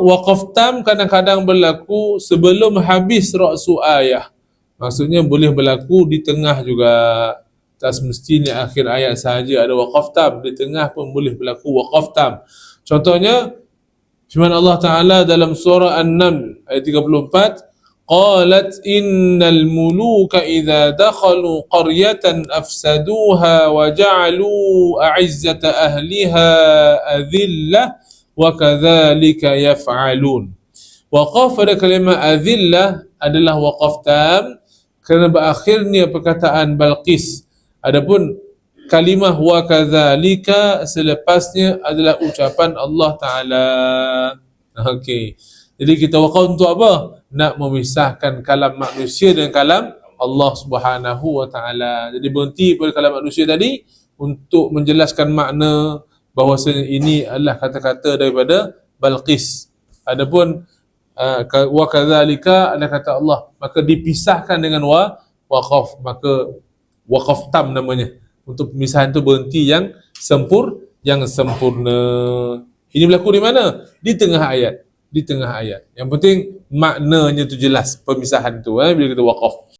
waqaf tam kadang-kadang berlaku sebelum habis ra'su ayah. Maksudnya boleh berlaku di tengah juga. Tak semestinya akhir ayat sahaja ada waqaf tam. Di tengah pun boleh berlaku waqaf tam. Contohnya, firman Allah Ta'ala dalam surah An-Naml ayat 34, قالت إن الملوك إذا دخلوا قرية أفسدوها وجعلوا أعزة أهلها أذلة وكذلك yafalun. وقف pada kalimah azillah adalah waqaf tam kerana berakhirnya perkataan Balqis adapun kalimah wakadhalika selepasnya adalah ucapan Allah Ta'ala Okey. jadi kita waqaf untuk apa? nak memisahkan kalam manusia dengan kalam Allah Subhanahu Wa Ta'ala jadi berhenti pada kalam manusia tadi untuk menjelaskan makna bahawasanya ini adalah kata-kata daripada Balqis. Adapun uh, wa kadzalika adalah kata Allah, maka dipisahkan dengan wa waqaf, maka waqaf tam namanya. Untuk pemisahan tu berhenti yang sempur yang sempurna. Ini berlaku di mana? Di tengah ayat di tengah ayat. Yang penting maknanya tu jelas pemisahan tu eh bila kita waqaf.